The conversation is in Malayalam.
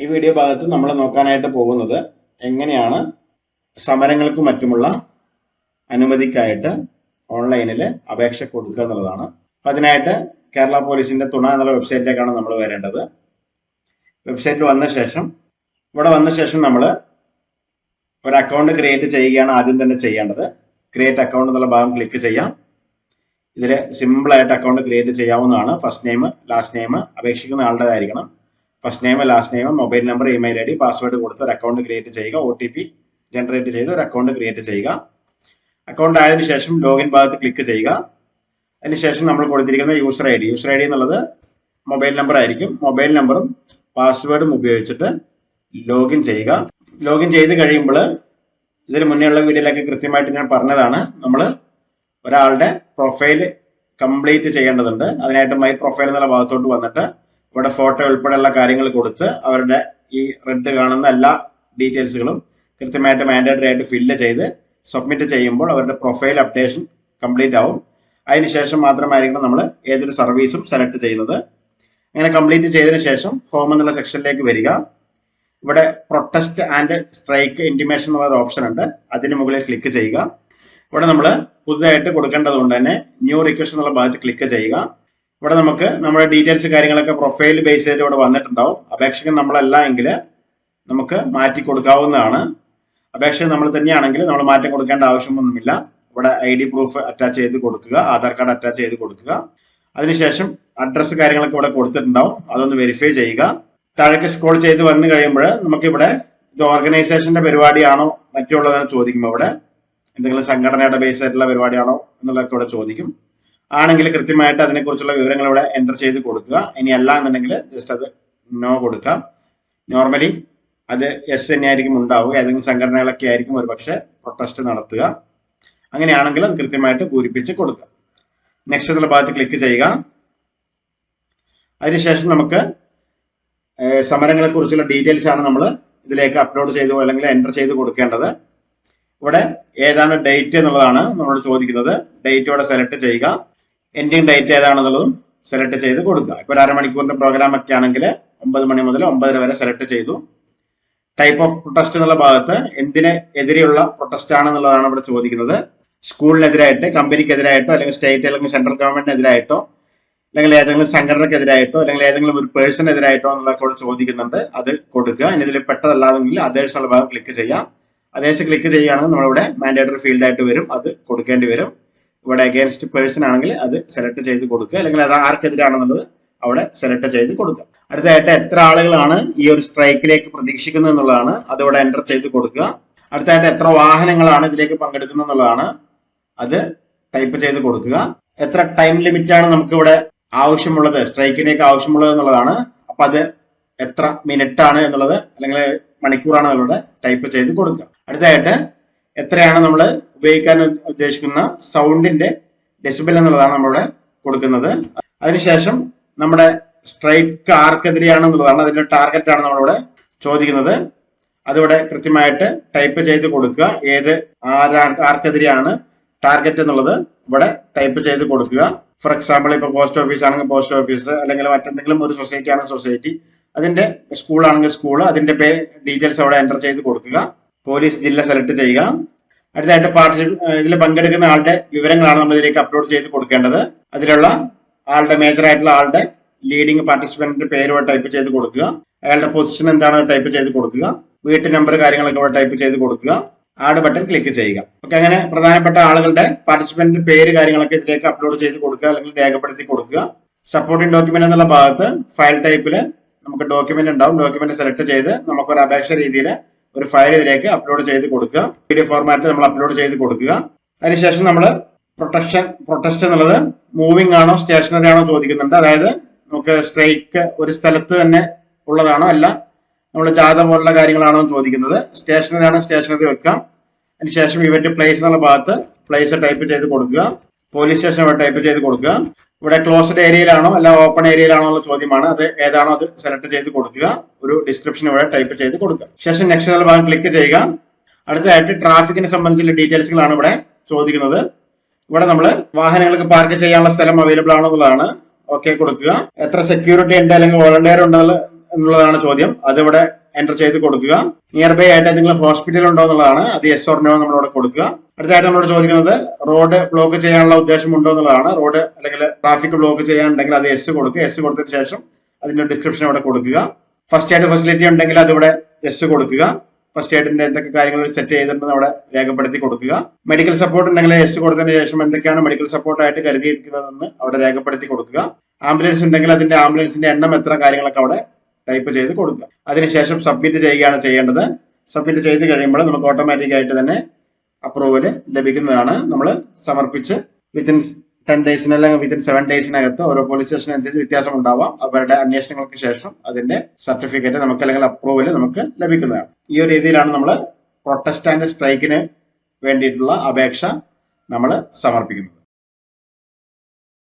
ഈ വീഡിയോ ഭാഗത്ത് നമ്മൾ നോക്കാനായിട്ട് പോകുന്നത് എങ്ങനെയാണ് സമരങ്ങൾക്കും മറ്റുമുള്ള അനുമതിക്കായിട്ട് ഓൺലൈനിൽ അപേക്ഷ കൊടുക്കുക എന്നുള്ളതാണ്. അതിനായിട്ട് കേരള പോലീസിന്റെ തുണ എന്നുള്ള വെബ്സൈറ്റിലേക്കാണ് നമ്മൾ വരേണ്ടത്. വെബ്സൈറ്റിൽ വന്ന ശേഷം ഇവിടെ വന്ന ശേഷം നമ്മൾ ഒരു അക്കൗണ്ട് ക്രിയേറ്റ് ചെയ്യുകയാണ് ആദ്യം തന്നെ ചെയ്യേണ്ടത്. ക്രിയേറ്റ് അക്കൗണ്ട് എന്നുള്ള ഭാഗം ക്ലിക്ക് ചെയ്യാം. ഇതിൽ സിമ്പിൾ ആയിട്ട് അക്കൗണ്ട് ക്രിയേറ്റ് ചെയ്യാവുന്നതാണ്. ഫസ്റ്റ് നെയിം ലാസ്റ്റ് നെയിം അപേക്ഷിക്കുന്ന ആളുടേതായിരിക്കണം. First name last name mobile number email I D password കൊടുത്ത് ഒരു അക്കൗണ്ട് ക്രിയേറ്റ് ചെയ്യുക ഒ ടി പി ജനറേറ്റ് ചെയ്ത് ഒരു അക്കൗണ്ട് ക്രിയേറ്റ് ചെയ്യുക. അക്കൗണ്ട് ആയതിനു ശേഷം ലോഗിൻ ഭാഗത്ത് ക്ലിക്ക് ചെയ്യുക. അതിനുശേഷം നമ്മൾ കൊടുത്തിരിക്കുന്ന user I D user I D എന്നുള്ളത് മൊബൈൽ നമ്പർ ആയിരിക്കും. മൊബൈൽ നമ്പറും പാസ്വേഡും ഉപയോഗിച്ചിട്ട് ലോഗിൻ ചെയ്യുക. ലോഗിൻ ചെയ്ത് കഴിയുമ്പോൾ ഇതിന് മുന്നേ ഉള്ള വീഡിയോയിലൊക്കെ കൃത്യമായിട്ട് ഞാൻ പറഞ്ഞതാണ്. നമ്മൾ ഒരാളുടെ പ്രൊഫൈൽ കംപ്ലീറ്റ് ചെയ്യേണ്ടതുണ്ട്. അതിനായിട്ട് മൈ പ്രൊഫൈൽ എന്നുള്ള ഭാഗത്തോട്ട് വന്നിട്ട് ഇവിടെ ഫോട്ടോ ഉൾപ്പെടെയുള്ള കാര്യങ്ങൾ കൊടുത്ത് അവരുടെ ഈ റെഡ് കാണുന്ന എല്ലാ ഡീറ്റെയിൽസുകളും കൃത്യമായിട്ട് മാൻഡേറ്ററി ആയിട്ട് ഫില്ല് ചെയ്ത് സബ്മിറ്റ് ചെയ്യുമ്പോൾ അവരുടെ പ്രൊഫൈൽ അപ്ഡേഷൻ കംപ്ലീറ്റ് ആവും. അതിനുശേഷം മാത്രമായിരിക്കണം നമ്മൾ ഏതൊരു സർവീസും സെലക്ട് ചെയ്യുന്നത്. അങ്ങനെ കംപ്ലീറ്റ് ചെയ്തതിനു ശേഷം ഹോം എന്നുള്ള സെക്ഷനിലേക്ക് വരിക. ഇവിടെ പ്രൊട്ടസ്റ്റ് ആൻഡ് സ്ട്രൈക്ക് ഇന്റിമേഷൻ എന്നുള്ള ഒരു ഓപ്ഷൻ ഉണ്ട്. അതിന് മുകളിൽ ക്ലിക്ക് ചെയ്യുക. ഇവിടെ നമ്മൾ പുതുതായിട്ട് കൊടുക്കേണ്ടതുകൊണ്ട് തന്നെ ന്യൂ റിക്വസ്റ്റ് എന്നുള്ള ഭാഗത്ത് ക്ലിക്ക് ചെയ്യുക. ഇവിടെ നമുക്ക് നമ്മുടെ ഡീറ്റെയിൽസ് കാര്യങ്ങളൊക്കെ പ്രൊഫൈൽ ബേസ് ചെയ്തിട്ട് ഇവിടെ വന്നിട്ടുണ്ടാവും. അപേക്ഷകൻ നമ്മളല്ല എങ്കിൽ നമുക്ക് മാറ്റി കൊടുക്കാവുന്നതാണ്. അപേക്ഷകൻ നമ്മൾ തന്നെയാണെങ്കിൽ നമ്മൾ മാറ്റം കൊടുക്കേണ്ട ആവശ്യമൊന്നുമില്ല. ഇവിടെ ഐ ഡി പ്രൂഫ് അറ്റാച്ച് ചെയ്ത് കൊടുക്കുക ആധാർ കാർഡ് അറ്റാച്ച് ചെയ്ത് കൊടുക്കുക. അതിനുശേഷം അഡ്രസ്സ് കാര്യങ്ങളൊക്കെ ഇവിടെ കൊടുത്തിട്ടുണ്ടാവും. അതൊന്ന് വെരിഫൈ ചെയ്യുക. താഴേക്ക് സ്ക്രോൾ ചെയ്ത് വന്നു കഴിയുമ്പോൾ നമുക്കിവിടെ ഇത് ഓർഗനൈസേഷന്റെ പരിപാടിയാണോ മറ്റുള്ളതെന്ന് ചോദിക്കും ഇവിടെ എന്തെങ്കിലും സംഘടനയുടെ ബേസ് ആയിട്ടുള്ള പരിപാടിയാണോ എന്നുള്ളതൊക്കെ ഇവിടെ ചോദിക്കും. ആണെങ്കിൽ കൃത്യമായിട്ട് അതിനെക്കുറിച്ചുള്ള വിവരങ്ങൾ ഇവിടെ എന്റർ ചെയ്ത് കൊടുക്കുക. ഇനി അല്ല എന്നുണ്ടെങ്കിൽ ജസ്റ്റ് അത് നോ കൊടുക്കാം. നോർമലി അത് എസ് തന്നെയായിരിക്കും ഉണ്ടാവുക. ഏതെങ്കിലും സംഘടനകളൊക്കെ ആയിരിക്കും ഒരു പക്ഷേ പ്രൊട്ടസ്റ്റ് നടത്തുക. അങ്ങനെയാണെങ്കിൽ അത് കൃത്യമായിട്ട് പൂരിപ്പിച്ച് കൊടുക്കുക നെക്സ്റ്റ് എന്നുള്ള ഭാഗത്ത് ക്ലിക്ക് ചെയ്യുക. അതിനുശേഷം നമുക്ക് സമരങ്ങളെ കുറിച്ചുള്ള ഡീറ്റെയിൽസ് ആണ് നമ്മൾ ഇതിലേക്ക് അപ്ലോഡ് ചെയ്ത് അല്ലെങ്കിൽ എന്റർ ചെയ്ത് കൊടുക്കേണ്ടത്. ഇവിടെ ഏതാണ് ഡേറ്റ് എന്നുള്ളതാണ് നമ്മളോട് ചോദിക്കുന്നത്. ഡേറ്റ് ഇവിടെ സെലക്ട് ചെയ്യുക. എൻഡിങ് ഡേറ്റ് ഏതാണെന്നുള്ളതും സെലക്ട് ചെയ്ത് കൊടുക്കുക. ഇപ്പോൾ ഒരു അരമണിക്കൂറിന്റെ പ്രോഗ്രാം ഒക്കെ ആണെങ്കിൽ ഒമ്പത് മണി മുതൽ ഒമ്പതര വരെ സെലക്ട് ചെയ്തു. ടൈപ്പ് ഓഫ് പ്രൊട്ടസ്റ്റ് എന്നുള്ള ഭാഗത്ത് എന്തിനെ എതിരെയുള്ള പ്രൊട്ടസ്റ്റ് ആണെന്നുള്ളതാണ് ഇവിടെ ചോദിക്കുന്നത്. സ്കൂളിനെതിരായിട്ട് കമ്പനിക്കെതിരായിട്ടോ അല്ലെങ്കിൽ സ്റ്റേറ്റ് അല്ലെങ്കിൽ സെൻട്രൽ ഗവൺമെന്റിനെതിരായിട്ടോ അല്ലെങ്കിൽ ഏതെങ്കിലും സംഘടനക്കെതിരായിട്ടോ അല്ലെങ്കിൽ ഏതെങ്കിലും ഒരു പേഴ്സണെതിരായിട്ടോ എന്നുള്ളതൊക്കെ ഇവിടെ ചോദിക്കുന്നുണ്ട്. അത് കൊടുക്കുക. ഇനി ഇതിൽ പെട്ടതല്ലാതെങ്കിൽ അതേഴ്സ് ഭാഗം ക്ലിക്ക് ചെയ്യാം അതേഴ്സ് ക്ലിക്ക് ചെയ്യുകയാണെങ്കിൽ നമ്മളിവിടെ മാൻഡേറ്ററി ഫീൽഡായിട്ട് വരും. അത് കൊടുക്കേണ്ടി വരും. ഇവിടെ അഗേൻസ്റ്റ് പേഴ്സൺ ആണെങ്കിൽ അത് സെലക്ട് ചെയ്ത് കൊടുക്കുക. അല്ലെങ്കിൽ അത് ആർക്കെതിരാണെന്നുള്ളത് അവിടെ സെലക്ട് ചെയ്ത് കൊടുക്കുക. അടുത്തതായിട്ട് എത്ര ആളുകളാണ് ഈ ഒരു സ്ട്രൈക്കിലേക്ക് പ്രതീക്ഷിക്കുന്നത് എന്നുള്ളതാണ് അതിവിടെ എന്റർ ചെയ്ത് കൊടുക്കുക. അടുത്തതായിട്ട് എത്ര വാഹനങ്ങളാണ് ഇതിലേക്ക് പങ്കെടുക്കുന്നത് എന്നുള്ളതാണ് അത് ടൈപ്പ് ചെയ്ത് കൊടുക്കുക. എത്ര ടൈം ലിമിറ്റ് ആണ് നമുക്ക് ഇവിടെ ആവശ്യമുള്ളത് സ്ട്രൈക്കിനേക്ക് ആവശ്യമുള്ളത് എന്നുള്ളതാണ്. അപ്പൊ അത് എത്ര മിനിറ്റ് ആണ് എന്നുള്ളത് അല്ലെങ്കിൽ മണിക്കൂറാണ് എന്നുള്ളത് ടൈപ്പ് ചെയ്ത് കൊടുക്കുക. അടുത്തതായിട്ട് എത്രയാണ് നമ്മൾ ഉപയോഗിക്കാൻ ഉദ്ദേശിക്കുന്ന സൗണ്ടിന്റെ ഡെസിബൽ എന്നുള്ളതാണ് നമ്മളിവിടെ കൊടുക്കുന്നത്. അതിനുശേഷം നമ്മുടെ സ്ട്രൈക്ക് ആർക്കെതിരെയാണ് എന്നുള്ളതാണ് അതിന്റെ ടാർഗറ്റ് ആണ് നമ്മളിവിടെ ചോദിക്കുന്നത്. അതിവിടെ കൃത്യമായിട്ട് ടൈപ്പ് ചെയ്ത് കൊടുക്കുക. ഏത് ആരാ ആർക്കെതിരെയാണ് ടാർഗറ്റ് എന്നുള്ളത് ഇവിടെ ടൈപ്പ് ചെയ്ത് കൊടുക്കുക. ഫോർ എക്സാമ്പിൾ ഇപ്പൊ പോസ്റ്റ് ഓഫീസ് ആണെങ്കിൽ പോസ്റ്റ് ഓഫീസ് അല്ലെങ്കിൽ മറ്റെന്തെങ്കിലും ഒരു സൊസൈറ്റി ആണ് സൊസൈറ്റി അതിന്റെ സ്കൂൾ ആണെങ്കിൽ സ്കൂൾ അതിന്റെ പേ ഡീറ്റെയിൽസ് അവിടെ എന്റർ ചെയ്ത് കൊടുക്കുക. പോലീസ് ജില്ല സെലക്ട് ചെയ്യുക. അടുത്തായിട്ട് പാർട്ടിസിപ്പ് ഇതിൽ പങ്കെടുക്കുന്ന ആളുടെ വിവരങ്ങളാണ് നമ്മൾ ഇതിലേക്ക് അപ്ലോഡ് ചെയ്ത് കൊടുക്കേണ്ടത്. അതിലുള്ള ആളുടെ മേജർ ആയിട്ടുള്ള ആളുടെ ലീഡിംഗ് പാർട്ടിസിപ്പന്റിന്റെ പേര് ടൈപ്പ് ചെയ്ത് കൊടുക്കുക. അയാളുടെ പൊസിഷൻ എന്താണ് ടൈപ്പ് ചെയ്ത് കൊടുക്കുക. വീട്ടു നമ്പർ കാര്യങ്ങളൊക്കെ ഇവിടെ ടൈപ്പ് ചെയ്ത് കൊടുക്കുക. ആഡ് ബട്ടൺ ക്ലിക്ക് ചെയ്യുക. ഓക്കെ അങ്ങനെ പ്രധാനപ്പെട്ട ആളുകളുടെ പാർട്ടിസിപ്പന്റിന്റെ പേര് കാര്യങ്ങളൊക്കെ ഇതിലേക്ക് അപ്ലോഡ് ചെയ്ത് കൊടുക്കുക അല്ലെങ്കിൽ രേഖപ്പെടുത്തി കൊടുക്കുക. സപ്പോർട്ടിംഗ് ഡോക്യുമെന്റ് എന്നുള്ള ഭാഗത്ത് ഫയൽ ടൈപ്പിൽ നമുക്ക് ഡോക്യുമെന്റ് ഉണ്ടാവും. ഡോക്യുമെന്റ് സെലക്ട് ചെയ്ത് നമുക്കൊരു അപേക്ഷ രീതിയിൽ ഒരു ഫയൽ ഇതിലേക്ക് അപ്ലോഡ് ചെയ്ത് കൊടുക്കുക. പി ഡി ഫോർമാറ്റിൽ നമ്മൾ അപ്ലോഡ് ചെയ്ത് കൊടുക്കുക. അതിനുശേഷം നമ്മൾ പ്രൊട്ടക്ഷൻ പ്രൊട്ടസ്റ്റ് എന്നുള്ളത് മൂവിംഗ് ആണോ സ്റ്റേഷനറി ആണോ ചോദിക്കുന്നുണ്ട്. അതായത് നമുക്ക് സ്ട്രൈക്ക് ഒരു സ്ഥലത്ത് തന്നെ ഉള്ളതാണോ അല്ല നമ്മൾ ജാഥ പോലുള്ള കാര്യങ്ങളാണോ ചോദിക്കുന്നത്. സ്റ്റേഷനറി ആണോ സ്റ്റേഷനറി വെക്കാം. അതിനുശേഷം ഇവന്റ് പ്ലേസ് എന്നുള്ള ഭാഗത്ത് പ്ലേസ് ടൈപ്പ് ചെയ്ത് കൊടുക്കുക. പോലീസ് സ്റ്റേഷൻ ടൈപ്പ് ചെയ്ത് കൊടുക്കുക. ഇവിടെ ക്ലോസ്ഡ് ഏരിയയിലാണോ അല്ല ഓപ്പൺ ഏരിയയിലാണോ എന്നുള്ള ചോദ്യമാണ്. അത് ഏതാണോ അത് സെലക്ട് ചെയ്ത് കൊടുക്കുക. ഒരു ഡിസ്ക്രിപ്ഷൻ ഇവിടെ ടൈപ്പ് ചെയ്ത് കൊടുക്കുക. ശേഷം നെക്സ്റ്റ് ഭാഗം ക്ലിക്ക് ചെയ്യുക. അടുത്തതായിട്ട് ട്രാഫിക്കിനെ സംബന്ധിച്ചുള്ള ഡീറ്റെയിൽസുകളാണ് ഇവിടെ ചോദിക്കുന്നത്. ഇവിടെ നമ്മൾ വാഹനങ്ങൾക്ക് പാർക്ക് ചെയ്യാനുള്ള സ്ഥലം അവൈലബിൾ ആണോ എന്നുള്ളതാണ്. ഓക്കെ കൊടുക്കുക. എത്ര സെക്യൂരിറ്റി ഉണ്ട് അല്ലെങ്കിൽ വോളണ്ടിയർ ഉണ്ടെന്നുള്ള എന്നുള്ളതാണ് ചോദ്യം. അതിവിടെ എന്റർ ചെയ്ത് കൊടുക്കുക. നിയർ ബൈ ആയിട്ട് എന്തെങ്കിലും ഹോസ്പിറ്റൽ ഉണ്ടോ എന്നുള്ളതാണ്. അത് എസ് ഓർ നോ നമ്മളോട് കൊടുക്കുക. അടുത്തായിട്ട് നമ്മളോട് ചോദിക്കുന്നത് റോഡ് ബ്ലോക്ക് ചെയ്യാനുള്ള ഉദ്ദേശം ഉണ്ടോ എന്നുള്ളതാണ്. റോഡ് അല്ലെങ്കിൽ ട്രാഫിക് ബ്ലോക്ക് ചെയ്യാനുണ്ടെങ്കിൽ അത് എസ് കൊടുക്കുക. എസ് കൊടുത്തതിന് ശേഷം അതിന്റെ ഡിസ്ക്രിപ്ഷൻ അവിടെ കൊടുക്കുക. ഫസ്റ്റ് എയ്ഡ് ഫെസിലിറ്റി ഉണ്ടെങ്കിൽ അതിവിടെ എസ് കൊടുക്കുക. ഫസ്റ്റ് എയ്ഡിന്റെ എന്തൊക്കെ കാര്യങ്ങൾ സെറ്റ് ചെയ്തിട്ടുണ്ടെന്ന് അവിടെ രേഖപ്പെടുത്തി കൊടുക്കുക. മെഡിക്കൽ സപ്പോർട്ട് ഉണ്ടെങ്കിൽ എസ് കൊടുത്തതിന് ശേഷം എന്തൊക്കെയാണ് മെഡിക്കൽ സപ്പോർട്ടായിട്ട് കരുതിയിരിക്കുന്നതെന്ന് അവിടെ രേഖപ്പെടുത്തി കൊടുക്കുക. ആംബുലൻസ് ഉണ്ടെങ്കിൽ അതിന്റെ ആംബുലൻസിന്റെ എണ്ണം എത്ര കാര്യങ്ങളൊക്കെ അവിടെ ടൈപ്പ് ചെയ്ത് കൊടുക്കുക. അതിനുശേഷം സബ്മിറ്റ് ചെയ്യുകയാണ് ചെയ്യേണ്ടത്. സബ്മിറ്റ് ചെയ്ത് കഴിയുമ്പോൾ നമുക്ക് ഓട്ടോമാറ്റിക് ആയിട്ട് തന്നെ അപ്രൂവൽ ലഭിക്കുന്നതാണ്. നമ്മൾ സമർപ്പിച്ച് വിത്തിൻ ടെൻ ഡേയ്സിന് അല്ലെങ്കിൽ വിത്തിൻ സെവൻ ഡേയ്സിനകത്ത് ഓരോ പോലീസ് സ്റ്റേഷൻ അനുസരിച്ച് വ്യത്യാസം ഉണ്ടാവാം. അവരുടെ അന്വേഷണങ്ങൾക്ക് ശേഷം അതിന്റെ സർട്ടിഫിക്കറ്റ് നമുക്ക് അല്ലെങ്കിൽ അപ്രൂവൽ നമുക്ക് ലഭിക്കുന്നതാണ്. ഈ ഒരു രീതിയിലാണ് നമ്മൾ പ്രൊട്ടസ്റ്റ് ആൻഡ് സ്ട്രൈക്കിന് വേണ്ടിയിട്ടുള്ള അപേക്ഷ നമ്മൾ സമർപ്പിക്കുന്നത്.